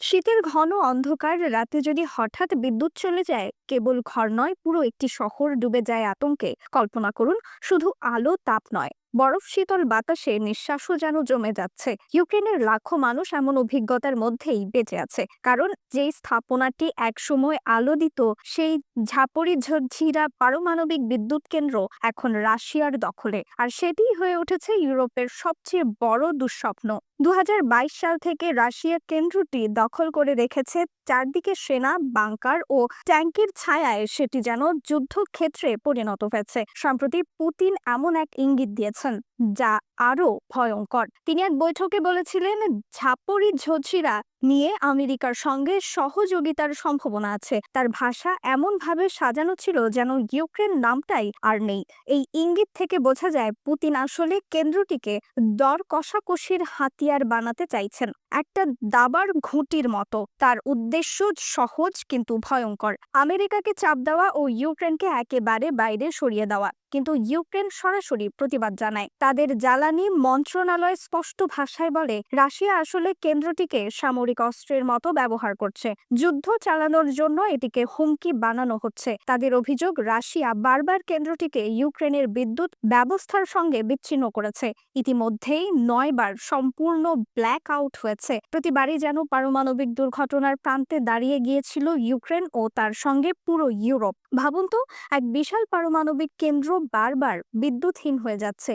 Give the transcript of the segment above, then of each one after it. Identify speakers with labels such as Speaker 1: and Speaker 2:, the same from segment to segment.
Speaker 1: শীতের ঘন অন্ধকার রাতে যদি হঠাৎ বিদ্যুৎ চলে যায়, কেবল ঘর নয়, পুরো একটি শহর ডুবে যায় আতঙ্কে। কল্পনা করুন, শুধু আলো, তাপ নয়। বরফ শীতল বাতাসে নিঃশ্বাসও যেন জমে যাচ্ছে। ইউক্রেনের লাখো মানুষ এমন অভিজ্ঞতার মধ্যেই বেঁচে আছে। কারণ যেই স্থাপনাটি একসময় আলো দিত সেই ঝাপড়ি ঝরঝিরা পারমাণবিক বিদ্যুৎ কেন্দ্র এখন রাশিয়ার দখলে। আর সেটিই হয়ে উঠেছে ইউরোপের সবচেয়ে বড় দুঃস্বপ্ন। দু হাজার বাইশ সাল থেকে রাশিয়া কেন্দ্রটি দখল করে রেখেছে চারদিকে সেনা, বাংকার ও ট্যাঙ্কের ছায়ায় সেটি যেন যুদ্ধক্ষেত্রে পরিণত হয়েছে। সম্প্রতি পুতিন এমন এক ইঙ্গিত দিয়েছেন। যা আরও ভয়ঙ্কর। তিনি এক বৈঠকে বলেছিলেন, ঝাপড়ি ঝোঝিরা নিয়ে আমেরিকার সঙ্গে সহযোগিতার সম্ভাবনা আছে। তার ভাষা এমনভাবে সাজানো ছিল যেন ইউক্রেন নামটাই আর নেই। এই ইঙ্গিত থেকে বোঝা যায়, পুতিন আসলে কেন্দ্রটিকে দর কষাকষির হাতিয়ার বানাতে চাইছেন। একটা দাবার ঘুঁটির মতো। তার উদ্দেশ্য সহজ কিন্তু ভয়ঙ্কর। আমেরিকাকে চাপ দেওয়া ও ইউক্রেনকে একেবারে বাইরে সরিয়ে দেওয়া। কিন্তু ইউক্রেন সরাসরি প্রতিবাদ জানায়। তাদের জ্বালানি মন্ত্রণালয় স্পষ্ট ভাষায় বলে, রাশিয়া আসলে কেন্দ্রটিকে সামরিক অস্ত্রের মতো ব্যবহার করছে। যুদ্ধ চালানোর জন্য এটিকে হুমকি বানানো হচ্ছে। তাদের অভিযোগ, রাশিয়া বারবার কেন্দ্রটিকে ইউক্রেনের বিদ্যুৎ ব্যবস্থার সঙ্গে বিচ্ছিন্ন করেছে। ইতিমধ্যেই নয়বার সম্পূর্ণ ব্ল্যাক আউট হয়েছে। প্রতিবারই যেন পারমাণবিক দুর্ঘটনার প্রান্তে দাঁড়িয়ে গিয়েছিল ইউক্রেন ও তার সঙ্গে পুরো ইউরোপ। ভাবুন তো, এক বিশাল পারমাণবিক কেন্দ্র বারবার বিদ্যুৎহীন হয়ে যাচ্ছে।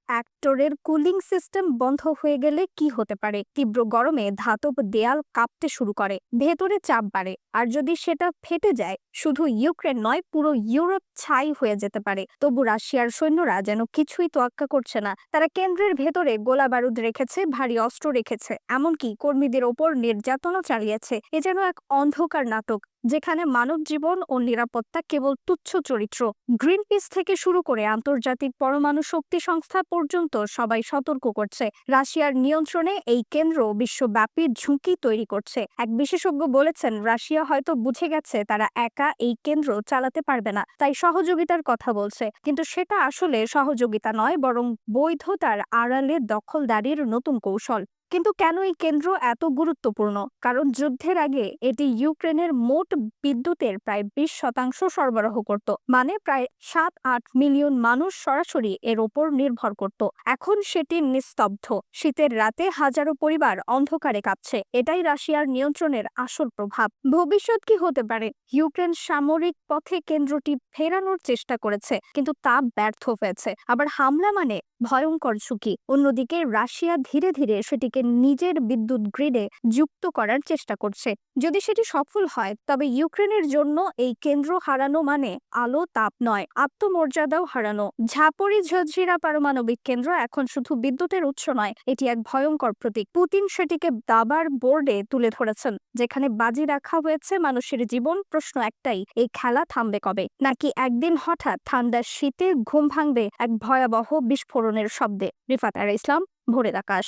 Speaker 1: রিঅ্যাক্টরের কুলিং সিস্টেম বন্ধ হয়ে গেলে কি হতে পারে? তীব্র গরমে ধাতব দেয়াল কাঁপতে শুরু করে, ভেতরে চাপ বাড়ে, আর যদি সেটা ফেটে যায়, শুধু ইউক্রেন নয়, পুরো ইউরোপ ছাই হয়ে যেতে পারে। তবু রাশিয়ার সৈন্যরা যেন কিছুই তোয়াক্কা করছে না। তারা কেন্দ্রের ভেতরে গোলা বারুদ রেখেছে, ভারী অস্ত্র রেখেছে, এমনকি কর্মীদের ওপর নির্যাতনও চালিয়েছে। এ যেন এক অন্ধকার নাটক, যেখানে মানব জীবন ও নিরাপত্তা কেবল তুচ্ছ চরিত্র। গ্রিন পিস থেকে শুরু করে আন্তর্জাতিক পরমাণু শক্তি সংস্থা পর্যন্ত সবাই সতর্ক করছে। রাশিয়ার নিয়ন্ত্রণে এই কেন্দ্র বিশ্বব্যাপী ঝুঁকি তৈরি করছে। এক বিশেষজ্ঞ বলেছেন, রাশিয়া হয়তো বুঝে গেছে তারা একা এই কেন্দ্র চালাতে পারবে না, তাই সহযোগিতার কথা বলছে। কিন্তু সেটা আসলে সহযোগিতা নয়, বরং বৈধতার আড়ালে দখলদারির নতুন কৌশল। কিন্তু কেন এই কেন্দ্র এত গুরুত্বপূর্ণ? কারণ যুদ্ধের আগে এটি ইউক্রেনের মোট বিদ্যুতের প্রায় বিশ শতাংশ সরবরাহ করত মানে প্রায় সাত আট মিলিয়ন মানুষ সরাসরি এর ওপর নির্ভর করত। এখন সেটি নিস্তব্ধ। শীতের রাতে হাজারো পরিবার অন্ধকারে কাঁপছে। এটাই রাশিয়ার নিয়ন্ত্রণের আসল প্রভাব। ভবিষ্যৎ কি হতে পারে? ইউক্রেন সামরিক পথে কেন্দ্রটি ফেরানোর চেষ্টা করেছে, কিন্তু তা ব্যর্থ হয়েছে। আবার হামলা মানে ভয়ঙ্কর ঝুঁকি। অন্যদিকে রাশিয়া ধীরে ধীরে সেটিকে নিজের বিদ্যুৎ গ্রিডে যুক্ত করার চেষ্টা করছে। যদি সেটি সফল হয়, তবে ইউক্রেনের জন্য এই কেন্দ্র হারানো মানে আলো তাপ নয়, আত্মমর্যাদাও হারানো। ঝাপড়ি ঝঝিরা পারমাণবিক কেন্দ্র এখন শুধু বিদ্যুতের উৎস নয়, এটি এক ভয়ঙ্কর প্রতীক। পুতিন সেটিকে দাবার বোর্ডে তুলে ধরেছেন, যেখানে বাজি রাখা হয়েছে মানুষের জীবন। প্রশ্ন একটাই, এই খেলা থামবে কবে? নাকি একদিন হঠাৎ ঠান্ডা শীতে ঘুম ভাঙবে এক ভয়াবহ বিস্ফোরণের শব্দে? রিফাত আর ইসলাম, ভোরের আকাশ।